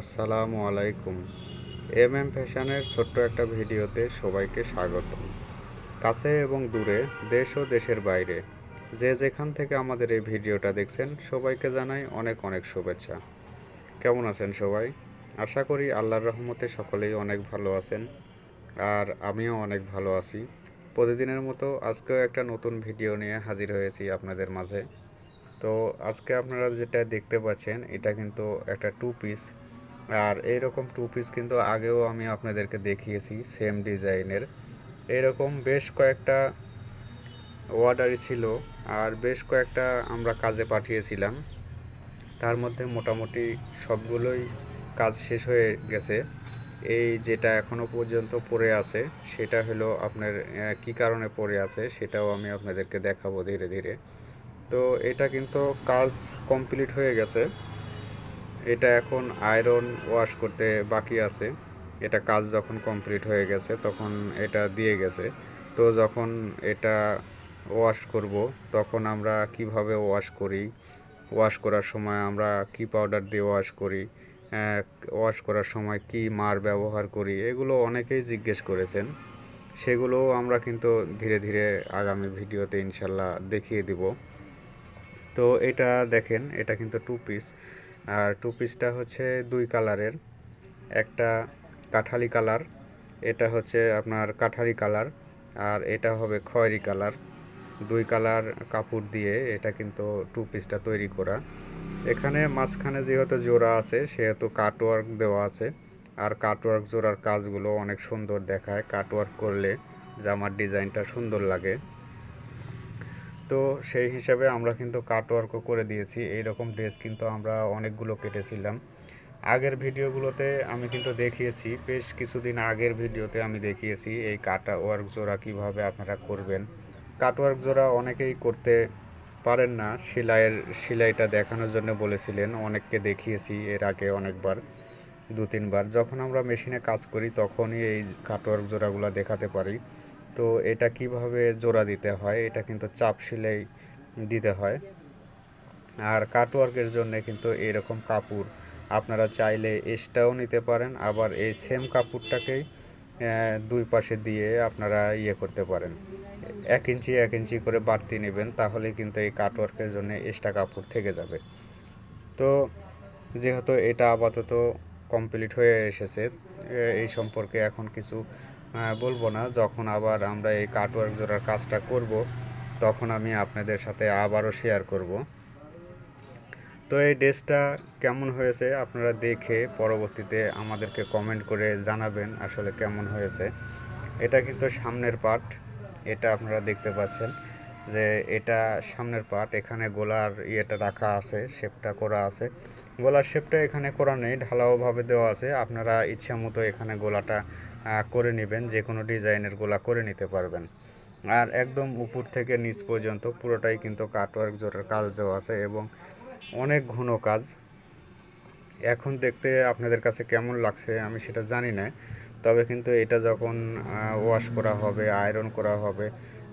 আসসালামু আলাইকুম। M M ফ্যাশনের ছোট্ট একটা ভিডিওতে সবাইকে স্বাগত। কাছে এবং দূরে, দেশ ও দেশের বাইরে, যে যেখান থেকে আমাদের এই ভিডিওটা দেখছেন, সবাইকে জানাই অনেক অনেক শুভেচ্ছা। কেমন আছেন সবাই? আশা করি আল্লাহর রহমতে সকলেই অনেক ভালো আছেন, আর আমিও অনেক ভালো আছি। প্রতিদিনের মতো আজকেও একটা নতুন ভিডিও নিয়ে হাজির হয়েছি আপনাদের মাঝে। তো আজকে আপনারা যেটা দেখতে পাচ্ছেন, এটা কিন্তু একটা টু পিস আর এইরকম টু পিস কিন্তু আগেও আমি আপনাদেরকে দেখিয়েছি সেম ডিজাইনের। এরকম বেশ কয়েকটা অর্ডারই ছিল, আর বেশ কয়েকটা আমরা কাজে পাঠিয়েছিলাম। তার মধ্যে মোটামুটি সবগুলোই কাজ শেষ হয়ে গেছে। এই যেটা এখনও পর্যন্ত পড়ে আছে, সেটা হলো আপনার কী কারণে পড়ে আছে, সেটাও আমি আপনাদেরকে দেখাবো ধীরে ধীরে। তো এটা কিন্তু কাজ কমপ্লিট হয়ে গেছে। এটা এখন আয়রন ওয়াশ করতে বাকি আছে। এটা কাজ যখন কমপ্লিট হয়ে গেছে, তখন এটা দিয়ে গেছে। তো যখন এটা ওয়াশ করব, তখন আমরা কীভাবে ওয়াশ করি? ওয়াশ করার সময় আমরা কি পাউডার দিয়ে ওয়াশ করি? ওয়াশ করার সময় কি মার ব্যবহার করি? এগুলো অনেকেই জিজ্ঞেস করেছেন। সেগুলোও আমরা কিন্তু ধীরে ধীরে আগামী ভিডিওতে ইনশাল্লাহ দেখিয়ে দিব। তো এটা দেখেন, এটা কিন্তু টু পিস আর টু পিসটা হচ্ছে দুই কালারের একটা কাঠালি কালার এটা হচ্ছে আপনার কাঠালি কালার আর এটা হবে খয়েরি কালার দুই কালার কাপড় দিয়ে এটা কিন্তু টু পিসটা তৈরি করা। এখানে মাঝখানে যেহেতু জোড়া আছে, সেহেতু কাটওয়ার্ক দেওয়া আছে। আর কাটওয়ার্ক জোড়ার কাজগুলো অনেক সুন্দর দেখায়। কাটওয়ার্ক করলে জামার ডিজাইনটা সুন্দর লাগে। তো সেই হিসাবে আমরা কিন্তু কাটওয়ার্কও করে দিয়েছি। এই রকম ড্রেস কিন্তু আমরা অনেকগুলো কেটেছিলাম। আগের ভিডিওগুলোতে আমি কিন্তু দেখিয়েছি, বেশ কিছুদিন আগের ভিডিওতে আমি দেখিয়েছি এই কাটা ওয়ার্ক জোড়া কীভাবে আপনারা করবেন। কাটওয়ার্ক জোড়া অনেকেই করতে পারেন না, সেলাইয়ের, সেলাইটা দেখানোর জন্য বলেছিলেন, অনেককে দেখিয়েছি এর আগে অনেকবার দু তিনবার যখন আমরা মেশিনে কাজ করি, তখনই এই কাটওয়ার্ক জোড়াগুলো দেখাতে পারি। তো এটা কীভাবে জোড়া দিতে হয়? এটা কিন্তু চাপ সেলাই দিতে হয়। আর কাটওয়ার্কের জন্য কিন্তু এরকম কাপড় আপনারা চাইলে এক্সট্রাও নিতে পারেন, আবার এই সেম কাপড়টাকেই দুই পাশে দিয়ে আপনারা ইয়ে করতে পারেন। এক ইঞ্চি এক ইঞ্চি করে বাড়তি নেবেন, তাহলে কিন্তু এই কাটওয়ার্কের জন্য এক্সট্রা কাপড় থেকে যাবে। তো যেহেতু এটা আপাতত কমপ্লিট হয়ে এসেছে এই সম্পর্কে এখন কিছু বলব না। যখন আবার আমরা এই কাটওয়ার্ক জোড়ার কাজটা করব, তখন আমি আপনাদের সাথে আবারও শেয়ার করব। তো এই ড্রেসটা কেমন হয়েছে আপনারা দেখে পরবর্তীতে আমাদেরকে কমেন্ট করে জানাবেন আসলে কেমন হয়েছে। এটা কিন্তু সামনের পার্ট এটা আপনারা দেখতে পাচ্ছেন যে এটা সামনের পার্ট এখানে গোলার ইয়েটা রাখা আছে শেপটা করা আছে। গোলার শেপটা এখানে করা নেই, ঢালাওভাবে দেওয়া আছে। আপনারা ইচ্ছা মতো এখানে গোলাটা করে নেবেন যে কোনো ডিজাইনের গোলা করে নিতে পারবেন। আর একদম উপর থেকে নিচ পর্যন্ত পুরোটাই কিন্তু কাটওয়ার্ক জোরের কাজ দেওয়া আছে এবং অনেক ঘন কাজ। এখন দেখতে আপনাদের কাছে কেমন লাগছে আমি সেটা জানি না, তবে কিন্তু এটা যখন ওয়াশ করা হবে আয়রন করা হবে,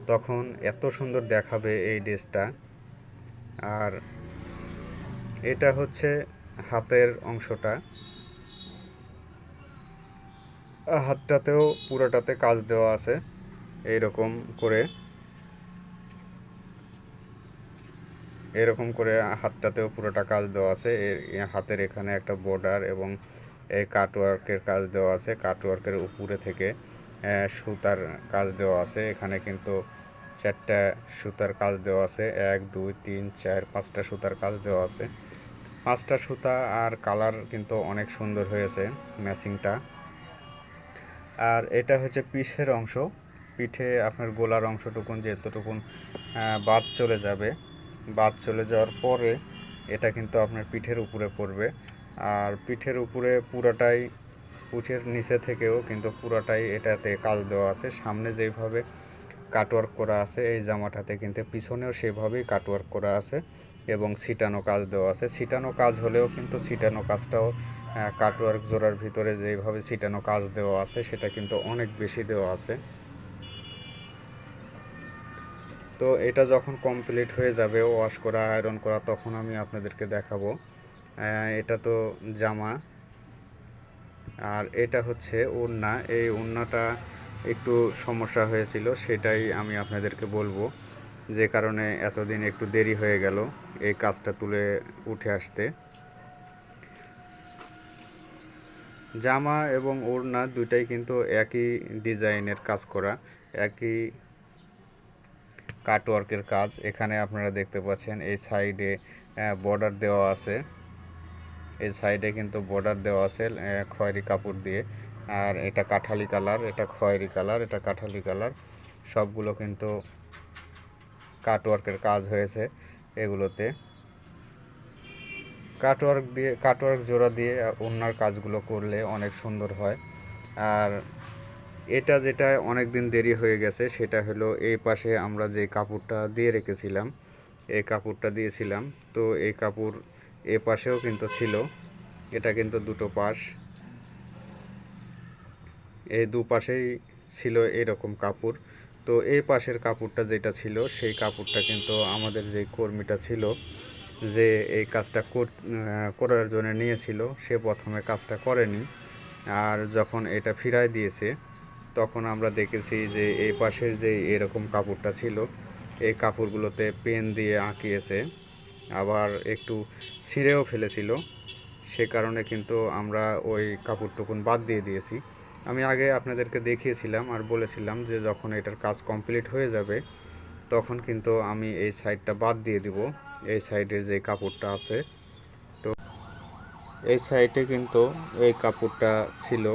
তখন এত সুন্দর দেখাবে এই ড্রেসটা আর এটা হচ্ছে হাতের অংশটা। হাতটাতেও পুরোটাতে কাজ দেওয়া আছে, এইরকম করে। এরকম করে হাতটাতেও পুরোটা কাজ দেওয়া আছে। এর হাতের এখানে একটা বর্ডার এবং এই কাটওয়ার্কের কাজ দেওয়া আছে। কাটওয়ার্কের উপরে থেকে সুতার কাজ দেওয়া আছে। এখানে কিন্তু চারটা সুতার কাজ দেওয়া আছে। এক, দুই, তিন, চার, পাঁচটা সুতার কাজ দেওয়া আছে। পাঁচটা সুতা আর কালার কিন্তু অনেক সুন্দর হয়েছে ম্যাচিংটা। আর এটা হচ্ছে পিঠের অংশ। পিঠে আপনার গোলার অংশটুকুন, যেতটুকুন বাদ চলে যাবে। বাদ চলে যাওয়ার পরে এটা কিন্তু আপনার পিঠের উপরে পড়বে। আর পিঠের উপরে পুরোটাই, পিঠের নিচে থেকেও কিন্তু পুরোটাই এটাতে কাজ দেওয়া আছে। সামনে যেভাবে কাটওয়ার্ক করা আছে, এই জামাটাতে কিন্তু পিছনেও সেভাবেই কাটওয়ার্ক করা আছে এবং সিটানো কাজ দেওয়া আছে। ছিটানো কাজ হলেও কিন্তু সিটানো কাজটাও কাটওয়ার্ক জোড়ার ভিতরে যেভাবে ছিটানো কাজ দেওয়া আছে, সেটা কিন্তু অনেক বেশি দেওয়া আছে। তো এটা যখন কমপ্লিট হয়ে যাবে ওয়াশ করা আয়রন করা, তখন আমি আপনাদেরকে দেখাবো। এটা তো জামা। আর এটা হচ্ছে ওড়না। এই ওড়নাটা একটু সমস্যা হয়েছিল, সেটাই আমি আপনাদেরকে বলব। যে কারণে এতদিন একটু দেরি হয়ে গেল এই কাজটা তুলে উঠে আসতে। জামা এবং ওড়না দুইটাই কিন্তু একই ডিজাইনের কাজ করা, একই কাটওয়ার্কের কাজ। এখানে আপনারা দেখতে পাচ্ছেন এই সাইডে বর্ডার দেওয়া আছে। এই সাইডে কিন্তু বর্ডার দেওয়া আছে খয়েরি কাপড় দিয়ে। আর এটা কাঠালি কালার এটা খয়েরি কালার এটা কাঠালি কালার সবগুলো কিন্তু কাটওয়ার্কের কাজ হয়েছে এগুলোতে। কাটওয়ার্ক দিয়ে কাটওয়ার্ক জোড়া দিয়ে ওনার কাজগুলো করলে অনেক সুন্দর হয়। আর এটা যেটা অনেক দিন দেরি হয়ে গেছে, সেটা হলো এই পাশে আমরা যে কাপড়টা দিয়ে রেখেছিলাম, এই কাপড়টা দিয়েছিলাম। তো এই কাপড় এ পাশেও কিন্তু ছিল। এটা কিন্তু দুটো পাশ। এই দুপাশেই ছিল এরকম কাপড়। তো এই পাশের কাপড়টা যেটা ছিল, সেই কাপড়টা কিন্তু আমাদের যে কর্মীটা ছিল, যে এই কাজটা করার জন্য নিয়েছিল, সে প্রথমে কাজটা করেনি। আর যখন এটা ফিরায় দিয়েছে, তখন আমরা দেখেছি যে এই পাশের যে এরকম কাপড়টা ছিল, এই কাপড়গুলোতে পেন দিয়ে আঁকিয়েছে। আবার একটু ছিঁড়েও ফেলেছিল। সে কারণে কিন্তু আমরা ওই কাপড়টুকুন বাদ দিয়ে দিয়েছি। আমি আগে আপনাদেরকে দেখিয়েছিলাম আর বলেছিলাম যে যখন এটার কাজ কমপ্লিট হয়ে যাবে, তখন কিন্তু আমি এই সাইডটা বাদ দিয়ে দিব, এই সাইডের যে কাপড়টা আছে। তো এই সাইডে কিন্তু এই কাপড়টা ছিল,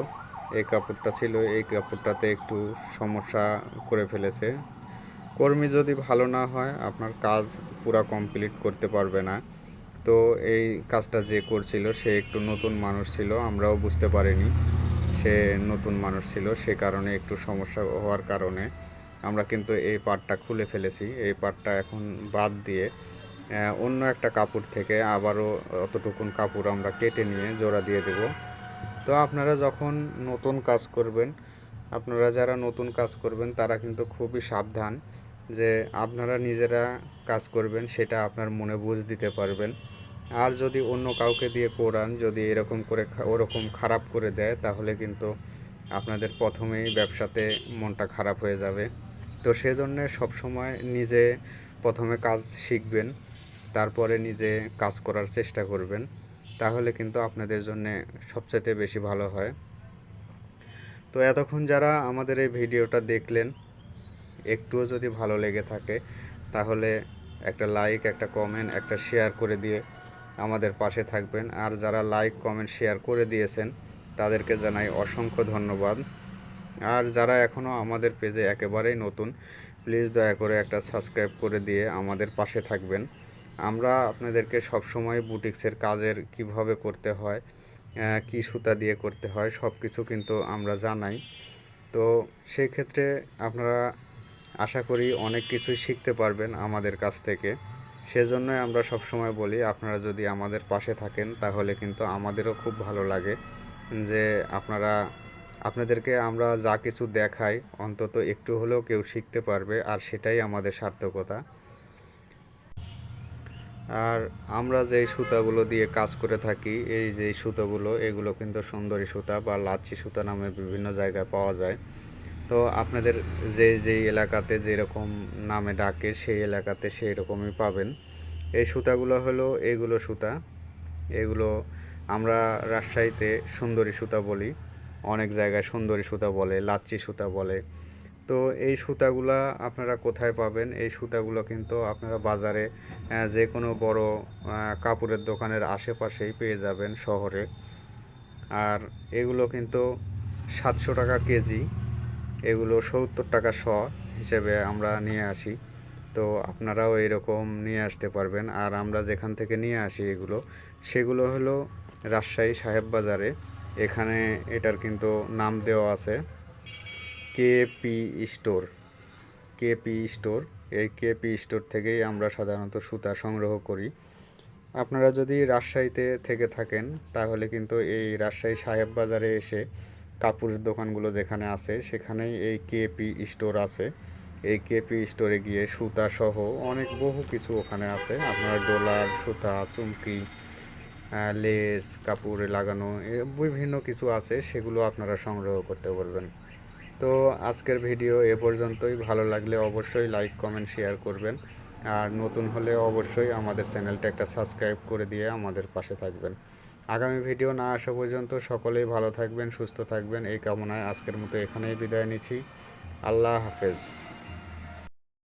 এই কাপড়টা ছিল, এই কাপড়টাতে একটু সমস্যা করে ফেলেছে। কর্মী যদি ভালো না হয়, আপনার কাজ পুরা কমপ্লিট করতে পারবে না। তো এই কাজটা যে করছিল, সে একটু নতুন মানুষ ছিল, আমরাও বুঝতে পারিনি। সে নতুন মানুষ ছিল, সে কারণে একটু সমস্যা হওয়ার কারণে আমরা কিন্তু এই পাটটা খুলে ফেলেছি। এই পাটটা এখন বাদ দিয়ে অন্য একটা কাপড় থেকে আবারও অতটুকুন কাপড় আমরা কেটে নিয়ে জোড়া দিয়ে দেব। তো আপনারা যখন নতুন কাজ করবেন, আপনারা যারা নতুন কাজ করবেন, তারা কিন্তু খুবই সাবধান। যে আপনারা নিজেরা কাজ করবেন, সেটা আপনার মনে বুঝ দিতে পারবেন। আর যদি অন্য কাউকে দিয়ে করান, যদি এরকম করে ওরকম খারাপ করে দেয়, তাহলে কিন্তু আপনাদের প্রথমেই ব্যবসাতে মনটা খারাপ হয়ে যাবে। তো সেজন্য সবসময় নিজে প্রথমে কাজ শিখবেন, তারপরে নিজে কাজ করার চেষ্টা করবেন, তাহলে কিন্তু আপনাদের জন্য সবচেয়ে বেশি ভালো হয়। তো এতক্ষণ যারা আমাদের এই ভিডিওটা দেখলেন একটুও যদি ভালো লেগে থাকে, তাহলে একটা লাইক একটা কমেন্ট একটা শেয়ার করে দিয়ে আমাদের পাশে থাকবেন। আর যারা লাইক কমেন্ট শেয়ার করে দিয়েছেন, তাদেরকে জানাই অসংখ্য ধন্যবাদ। আর যারা এখনও আমাদের পেজে একেবারেই নতুন প্লিজ দয়া করে একটা সাবস্ক্রাইব করে দিয়ে আমাদের পাশে থাকবেন। আমরা আপনাদেরকে সবসময় বুটিক্সের কাজের কীভাবে করতে হয় কি সুতা দিয়ে করতে হয় সব কিছু কিন্তু আমরা জানাই। তো সেই ক্ষেত্রে আপনারা আশা করি অনেক কিছুই শিখতে পারবেন আমাদের কাছ থেকে। সেজন্যই আমরা সবসময় বলি, আপনারা যদি আমাদের পাশে থাকেন, তাহলে কিন্তু আমাদেরও খুব ভালো লাগে যে আপনারা, আপনাদেরকে আমরা যা কিছু দেখাই, অন্তত একটু হলেও কেউ শিখতে পারবে, আর সেটাই আমাদের সার্থকতা। আর আমরা যেই সুতাগুলো দিয়ে কাজ করে থাকি, এই যে সুতোগুলো, এগুলো কিন্তু সুন্দরী সুতা বা লাচ্ছি সুতা নামে বিভিন্ন জায়গায় পাওয়া যায়। তো আপনাদের যে যেই এলাকাতে যেরকম নামে ডাকে, সেই এলাকাতে সেই রকমই পাবেন। এই সুতাগুলো হলো এগুলো সুতা। এগুলো আমরা রাজশাহীতে সুন্দরী সুতা বলি। অনেক জায়গায় সুন্দরী সুতা বলে লাচ্ছি সুতা বলে। তো এই সুতাগুলা আপনারা কোথায় পাবেন? এই সুতাগুলো কিন্তু আপনারা বাজারে যে কোনো বড় কাপড়ের দোকানের আশেপাশেই পেয়ে যাবেন শহরে। আর এগুলো কিন্তু সাতশো টাকা কেজি। এগুলো সত্তর টাকা শ হিসেবে আমরা নিয়ে আসি। তো আপনারাও এরকম নিয়ে আসতে পারবেন। আর আমরা যেখান থেকে নিয়ে আসি এগুলো, সেগুলো হলো রাজশাহী সাহেব বাজারে। এখানে এটার কিন্তু নাম দেওয়া আছে কেপি স্টোর। কেপি স্টোর, এই কেপি স্টোর থেকেই আমরা সাধারণত সুতা সংগ্রহ করি। আপনারা যদি রাজশাহীতে থেকে থাকেন, তাহলে কিন্তু এই রাজশাহী সাহেব বাজারে এসে কাপড়ের দোকানগুলো যেখানে আছে, সেখানেই এই কেপি স্টোর আছে। এই কেপি স্টোরে গিয়ে সুতা সহ অনেক বহু কিছু ওখানে আছে। আপনার ডলার, সুতা, চুমকি লেস কাপড়ে লাগানো বিভিন্ন কিছু আছে, সেগুলো আপনারা সংগ্রহ করতে পারবেন। তো আজকের ভিডিও এ পর্যন্তই। ভালো লাগলে অবশ্যই লাইক কমেন্ট শেয়ার করবেন। আর নতুন হলে অবশ্যই আমাদের চ্যানেলটা একটা সাবস্ক্রাইব করে দিয়ে আমাদের পাশে থাকবেন। আগামী ভিডিও না আসা পর্যন্ত সকলেই ভালো থাকবেন, সুস্থ থাকবেন। এই কামনায় আজকের মতো এখানেই বিদায় নিচ্ছি। আল্লাহ হাফেজ।